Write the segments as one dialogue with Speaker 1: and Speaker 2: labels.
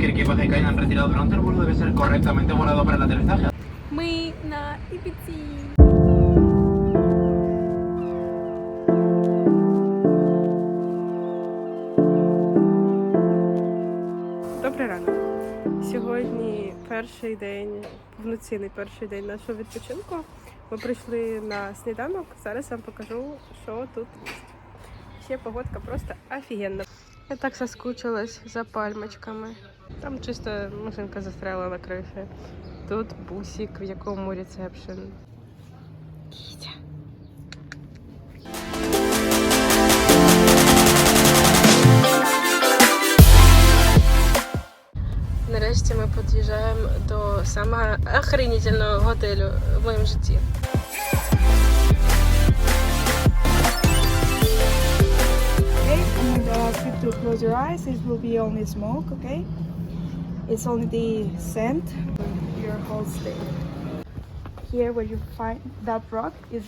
Speaker 1: Cualquier equipaje que hayan retirado durante el vuelo debe ser correctamente volado para el aterrizaje.
Speaker 2: Ми на Ібіці. Добрий ранок. Сьогодні перший день, повноцінний перший день нашого відпочинку. Ми прийшли на сніданок. Зараз я вам покажу, що тут є. Ще погодка просто офігенна. Я так соскучилась за пальмочками. Там чисто машинка застряла на криші. Тут бусик, в якому ресепшн. Кітя. Нарешті ми під'їжджаємо до самого охренительного готелю в моєму житті.
Speaker 3: Okay, going to ask you to close your eyes. It will be only smoke, okay? It's only the scent of your whole stay. Here, where you find that rock, is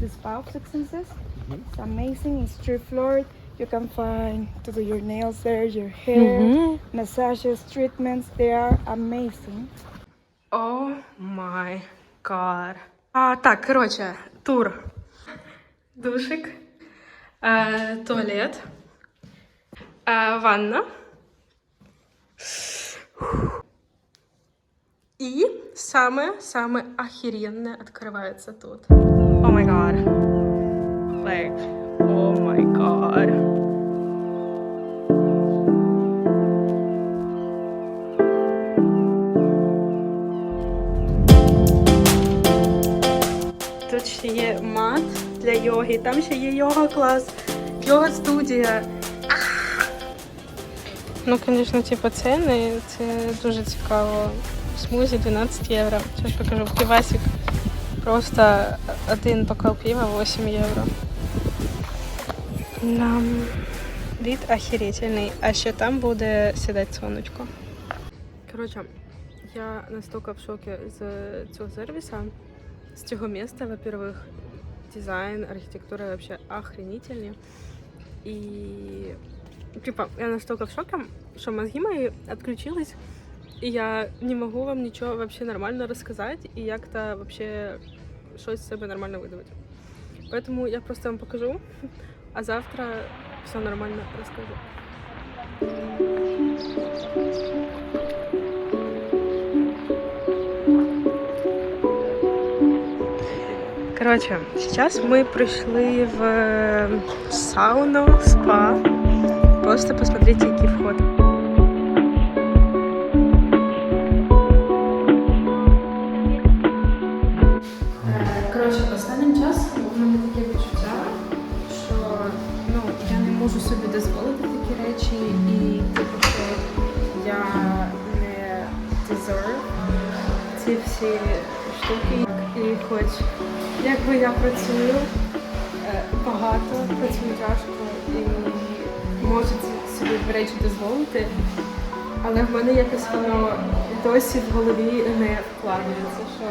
Speaker 3: the spa substances. It's amazing. It's tree floored. You can find to do your nails there, your hair, massages, treatments. They are amazing.
Speaker 2: О май гад. А, так, коротше, тур. Душик. Е, туалет. Е, ванна. І саме-саме охеренне відкривається тут. О май гад. О май гад. Тут ще є мат для йоги, там ще є йога клас, йога студія. Ну, звісно, типу, ціни, це дуже цікаво. Смузі 12 євро. Зараз покажу півасик. Просто один бокал пива 8 євро. Нам від охерительний. А ще там буде сідати сонечко. Коротше, я настільки в шокі з цього сервісу, з цього міста, во-первых, дизайн, архітектура вообще охренительні. І типа, я настільки в шокі, що мозги мої відключились, і я не можу вам нічого вообще нормально розказати і як-то вообще щось з себе нормально видавати. Поэтому я просто вам покажу, а завтра все нормально розкажу. Короче, сейчас мы пришли в э, сауну, спа. Просто посмотрите, який вход. Коротше, останнім часом у мене таке відчуття, що ну, я не можу собі дозволити такі речі, і типу, що я не deserve ці всі штуки. І хоч якби я працюю е, багато, працюю тяжко і можу ці- собі речі дозволити, але в мене якось воно досі в голові не вкладається, що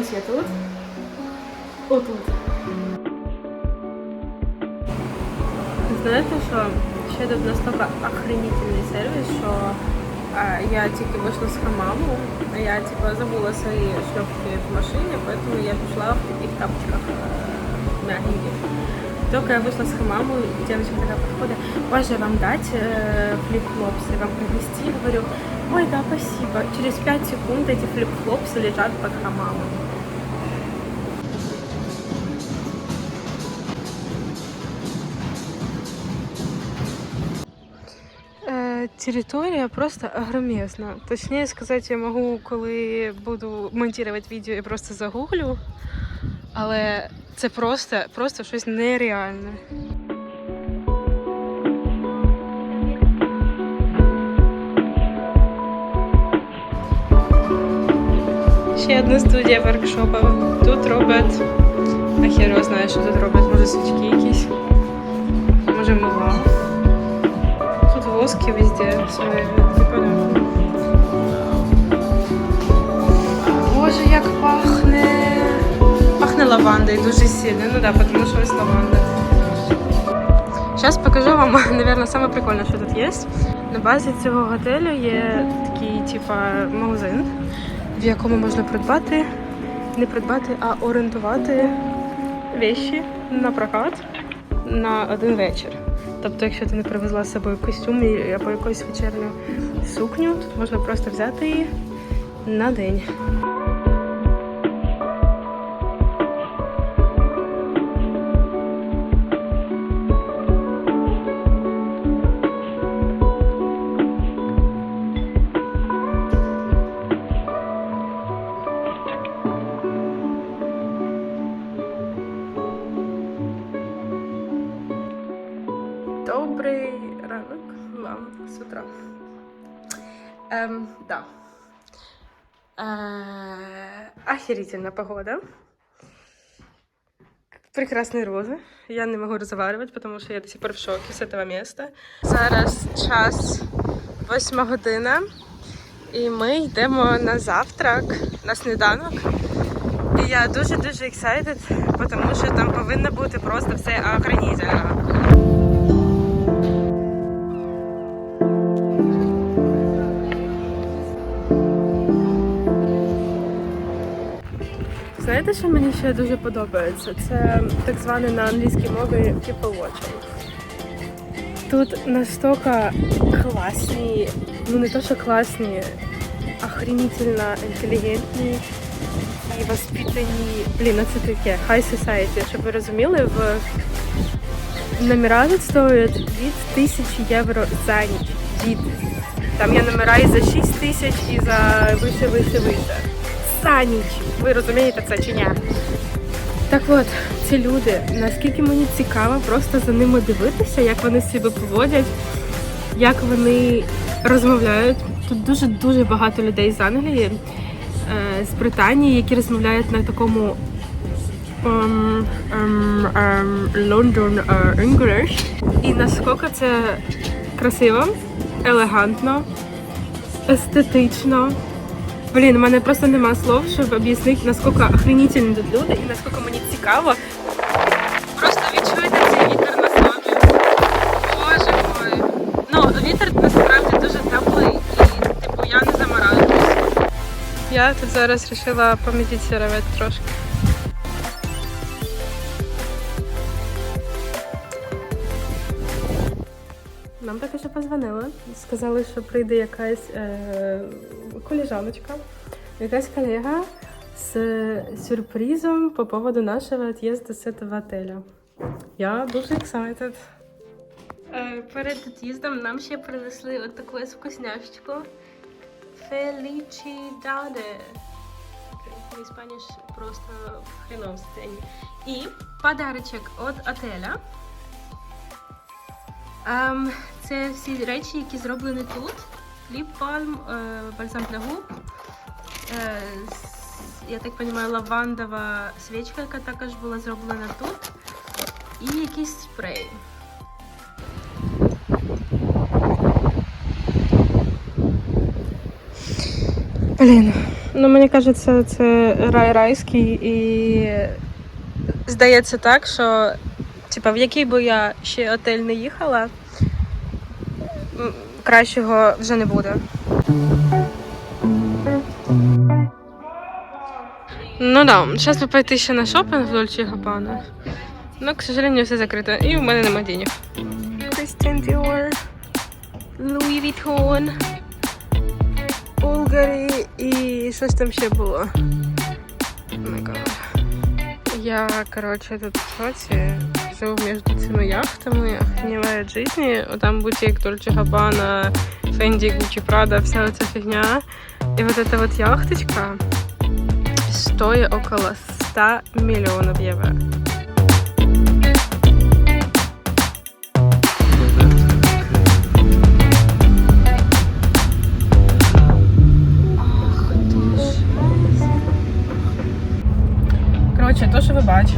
Speaker 2: ось я тут, отут. Знаєте, що ще тут настільки охренительний сервіс, що а, я тільки вийшла з хамаму, а я типа забула свої шльопки в машині, поэтому я пішла в таких тапочках е, мягеньких. Только я вышла с хамаму, девочка такая подходит, Боже, вам дать э, флип-флопсы, вам привезти? Говорю, ой, да, спасибо. Через 5 секунд эти флип-флопсы лежат под хамамом. Э, Территория просто огромезна. Точніше сказати, я можу, коли буду монтувати відео, я просто загуглю. Але це просто, просто щось нереальне. Ще одна студія воркшопа. Тут роблять. А його знає, що тут роблять. Може свічки якісь. Може мила. Тут воски везде. Не. Боже, як пахне. Пахне лавандою дуже сильно. Ну да, тому що ось лаванда. Сейчас покажу вам, наверное, самое прикольное, что тут есть. На базі цього готелю є такий, типа, магазин, в якому можна придбати, не придбати, а орендувати вещі на прокат на один вечір. Тобто, якщо ти не привезла з собою костюм або якусь вечірню сукню, тут можна просто взяти її на день. утра. Эм, да. Э, охерительная погода. Прекрасные розы. Я не могу разговаривать, потому что я до сих пор в шоке с этого места. Зараз час 8 година. І ми йдемо на завтрак, на сніданок. І я дуже-дуже excited, тому що там повинно бути просто все охренительно. Знаєте, що мені ще дуже подобається? Це так зване на англійській мові people watching. Тут настільки класні, ну не то, що класні, охренительно інтелігентні і воспитані. Блін, ну це таке high society, щоб ви розуміли, в номера тут стоять від тисячі євро за ніч. Від. Там є номера і за 6 тисяч, і за вище, вище, вище. За ніч. Ви розумієте це чи ні? Так от, ці люди, наскільки мені цікаво просто за ними дивитися, як вони себе поводять, як вони розмовляють. Тут дуже дуже багато людей з Англії, е, з Британії, які розмовляють на такому ем, ем, ем, London е, English. І наскільки це красиво, елегантно, естетично. Блін, у мене просто нема слов, щоб об'яснити, наскільки охренительні тут люди і наскільки мені цікаво. Просто відчуйте цей вітер на собі. Боже мой. Ну, вітер насправді дуже теплий і, типу, я не замораюсь. Я тут зараз вирішила помедитувати трошки. Нам таки що позвонили. Сказали, що прийде якась е, коліжаночка, якась колега з сюрпризом по поводу нашого від'їзду з цього отеля. Я дуже excited. Е, перед від'їздом нам ще принесли от таку вкусняшечку. Felicidade. В просто в хреновому. І подарочок від отеля. Ем, це всі речі, які зроблені тут. Ліп пальм, е, бальзам для губ. Е, я так розумію, лавандова свічка, яка також була зроблена тут. І якийсь спрей. Блін, ну мені кажеться, це рай райський і здається так, що типа в який би я ще отель не їхала, кращого вже не буде. Ну да, зараз би пойти ще на шопінг в Дольче Габана. Но, к сожалению, все закрито. І в мене нема денег. Christian Dior, Louis Vuitton, Bulgari і щось там ще було. Oh my God. Я, короче, тут в шоці. Живу між цими яхтами, охреневаю від житті. Там бутик Дольче Габана, Фенді, Гуччі, Прада, вся оця фігня. І вот эта вот яхточка стоит около 100 миллионов евро.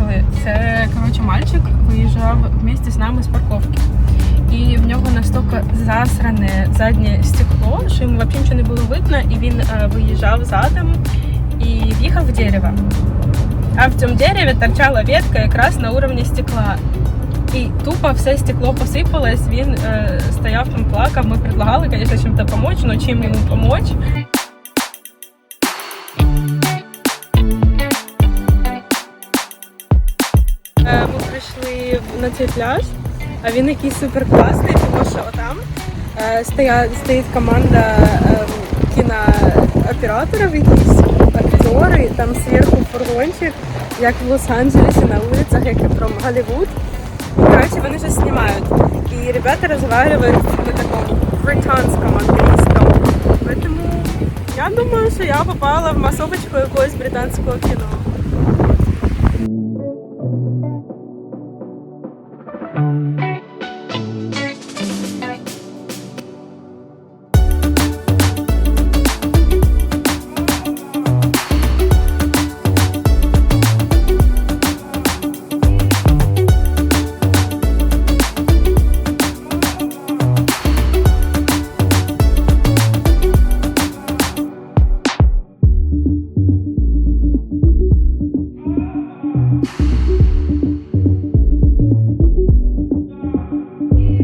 Speaker 2: Бачили, це коротше, мальчик виїжджав вместе з нами з парковки. І в нього настільки засране заднє стекло, що йому взагалі нічого не було видно, і він е, виїжджав задом і в'їхав в дерево. А в цьому дереві торчала ветка якраз на уровні стекла. І тупо все стекло посипалось, він е, стояв там, плакав. Ми предлагали, звісно, чим-то допомогти, але чим йому допомогти. Прийшли на цей пляж, а він якийсь супер класний, тому що отам е, стоять, стоїть команда е, кінооператорів, якісь актори, там зверху фургончик, як в Лос-Анджелесі на вулицях, як про Голлівуд. Коротше, вони щось знімають. І ребята розмовляють на такому британському англійському. Тому я думаю, що я попала в масовочку якогось британського кіно.